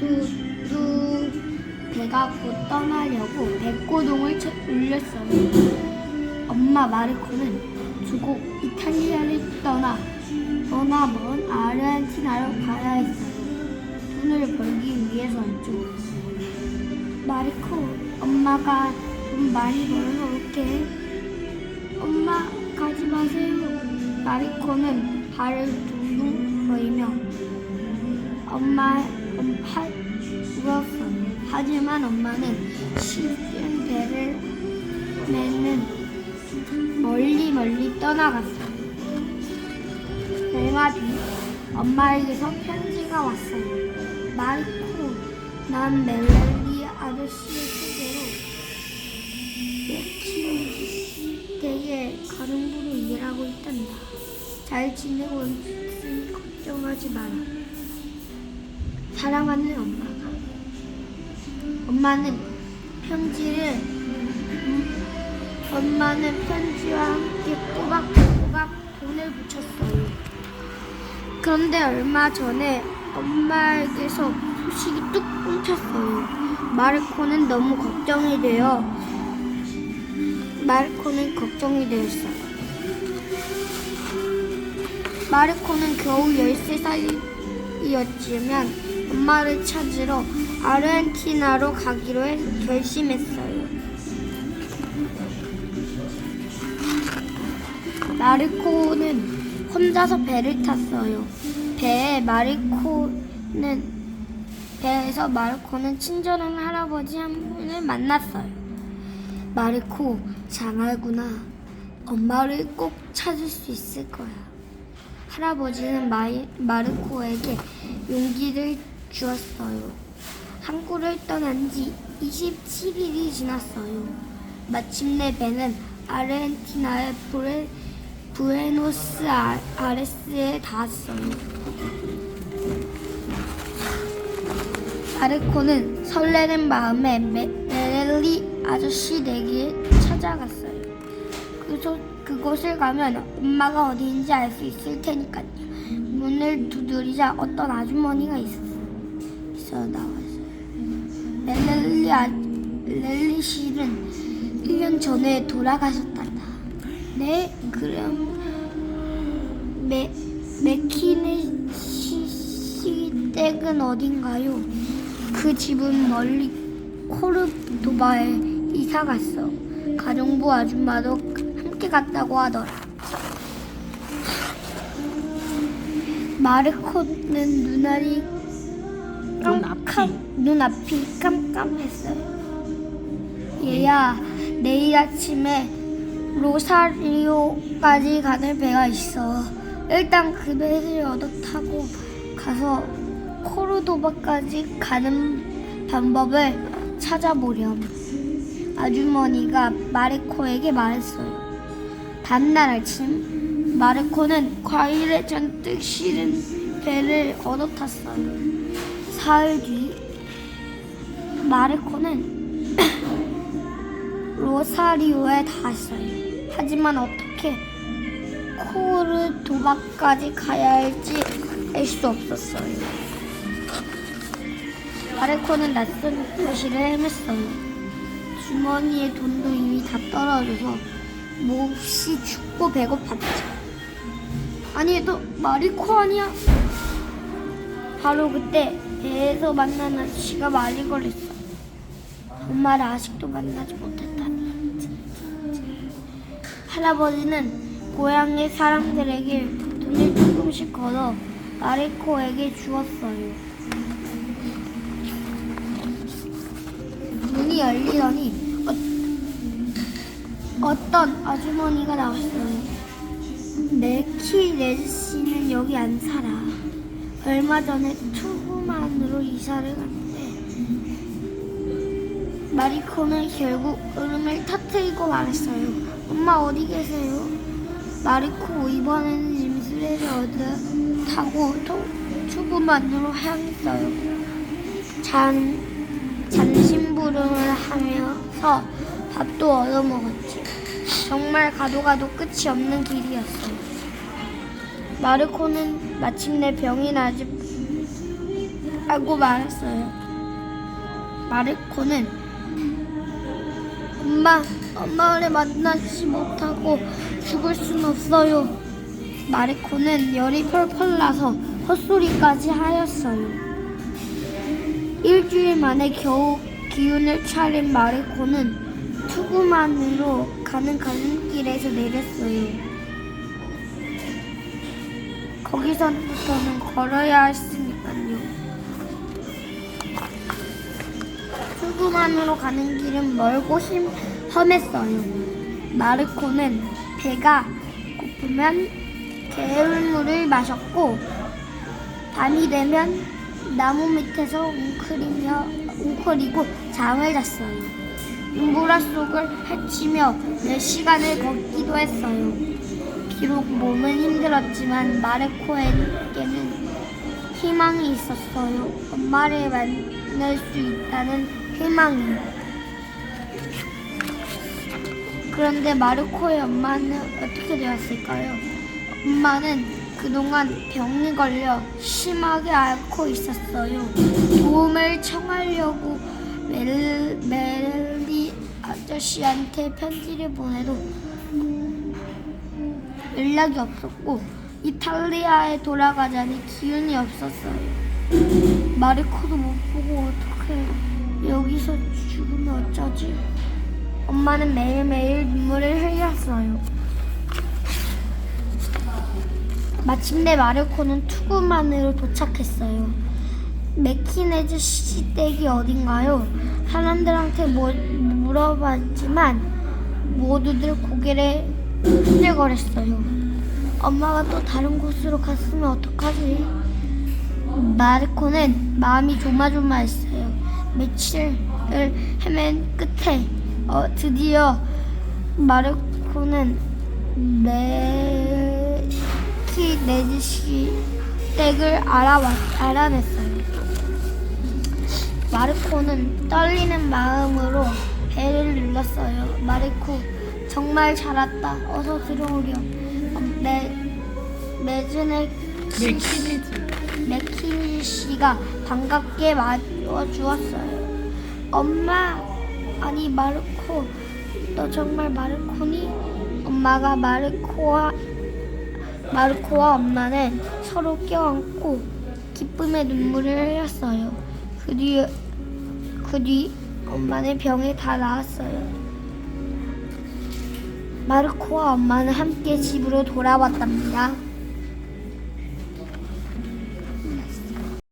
모두도 배가 곧 떠나려고 백고동을 쳐- 울렸어요. 엄마 마르코는 주고 이탈리아를 떠나 떠나 먼 아르헨티나로 가야 했어요. 돈을 벌기 위해서였죠. 마르코, 엄마가 돈 많이 벌어서 올게. 엄마 가지 마세요. 마리코는 발을 둥둥 거리며 엄마 엄마 울었어요. 하지만 엄마는 시든 배를 매는 멀리 멀리 떠나갔어요. 얼마 뒤 엄마에게서 편지가 왔어요. 마리코, 난 멜리 아저씨의 소개로 댁에 가정부로 일하고 있단다. 잘 지내고 있으니 걱정하지 마라. 사랑하는 엄마가. 엄마는 편지를 음, 엄마는 편지와 함께 꼬박꼬박 돈을 붙였어요. 그런데 얼마 전에 엄마에게서 소식이 뚝 끊겼어요. 마르코는 너무 걱정이 되어 마르코는 걱정이 되었어요. 마르코는 겨우 13살이었지만 엄마를 찾으러 아르헨티나로 가기로 해- 결심했어요. 마르코는 혼자서 배를 탔어요. 배에 마르코는 배에서 마르코는 친절한 할아버지 한 분을 만났어요. 마르코 장하구나. 엄마를 꼭 찾을 수 있을 거야. 할아버지는 마이, 마르코에게 용기를 주었어요. 항구를 떠난 지 27일이 지났어요. 마침내 배는 아르헨티나의 브레, 부에노스 아- 아레스에 닿았어요. 마르코는 설레는 마음에 메, 메렐리 아저씨 댁에 찾아갔어요. 그 소, 그곳을 가면 엄마가 어디인지 알 수 있을 테니까요. 문을 두드리자 어떤 아주머니가 있었어요. 있어 나왔어요. 멜렐리 아, 렐리 씨는 1년 전에 돌아가셨단다. 네, 그럼 메 메키네 시, 씨 댁은 어딘가요? 그 집은 멀리 코르도바에 이사 갔어. 가정부 아줌마도 함께 갔다고 하더라. 마르코는 눈알이 깜깜 눈앞이 깜깜했어요. 얘야, 내일 아침에 로사리오까지 가는 배가 있어. 일단 그 배를 얻어 타고 가서 코르도바까지 가는 방법을 찾아보렴. 아주머니가 마르코에게 말했어요. 다음날 아침 마르코는 과일에 잔뜩 실은 배를 얻어 탔어요. 사흘 뒤 마르코는 로사리오에 닿았어요. 하지만 어떻게 코르도바까지 가야 할지 알 수 없었어요. 마르코는 낯선 도시를 헤맸어요. 주머니에 돈도 이미 다 떨어져서 몹시 춥고 배고팠죠. 아니 너 마리코 아니야? 바로 그때 배에서 만난 아저씨가 말이 걸렸어. 엄마를 아직도 만나지 못했다니. 할아버지는 고향의 사람들에게 돈을 조금씩 걷어 마리코에게 주었어요. 문이 열리더니 어, 어떤 아주머니가 나왔어요. 네키 레즈씨는 여기 안 살아. 얼마 전에 투 마리코는 결국 울음을 터뜨리고 말했어요. 엄마 어디 계세요? 마리코 이번에는 짐수레를 얻어 타고 토- 투구만으로 향했어요. 잔 잔심부름을 하면서 밥도 얻어먹었지. 정말 가도 가도 끝이 없는 길이었어요. 마르코는 마침내 병이 나지 알고 말했어요. 마르코는 엄마, 엄마를 만나지 못하고 죽을 순 없어요. 마르코는 열이 펄펄 나서 헛소리까지 하였어요. 일주일 만에 겨우 기운을 차린 마르코는 투구만으로 가는 가는길에서 내렸어요. 거기서부터는 걸어야 했으 투구만으로 가는 길은 멀고 심, 험했어요. 마르코는 배가 고프면 개울물을 마셨고 밤이 되면 나무 밑에서 웅크리며 웅크리고 잠을 잤어요. 눈보라 속을 헤치며 몇 시간을 걷기도 했어요. 비록 몸은 힘들었지만 마르코에게는 희망이 있었어요. 엄마를 만날 수 있다는 희망이. 그런데 마르코의 엄마는 어떻게 되었을까요? 엄마는 그동안 병이 걸려 심하게 앓고 있었어요. 도움을 청하려고 멜, 멜리 아저씨한테 편지를 보내도 연락이 없었고 이탈리아에 돌아가자니 기운이 없었어요. 마르코도 못 보고 어떻게 여기서 죽으면 어쩌지? 엄마는 매일매일 눈물을 흘렸어요. 마침내 마르코는 투구만으로 도착했어요. 메키네즈 시댁이 어딘가요? 사람들한테 뭐, 물어봤지만 모두들 고개를 흔들거렸어요. 엄마가 또 다른 곳으로 갔으면 어떡하지? 마르코는 마음이 조마조마했어요. 며칠을 헤맨 끝에 어, 드디어 마르코는 메키네즈시 댁을 알아왔, 알아냈어요. 마르코는 떨리는 마음으로 배를 눌렀어요. 마르코 정말 잘 왔다. 어서 들어오렴. 어, 메 메즈네 맥키네즈. 맥키니 씨가 반갑게 맞 아주었어요. 엄마, 아니 마르코, 너 정말 마르코니? 엄마가 마르코와 마르코와 엄마는 서로 껴안고 기쁨의 눈물을 흘렸어요. 그 뒤, 그 뒤 엄마는 병이 다 나았어요. 마르코와 엄마는 함께 집으로 돌아왔답니다.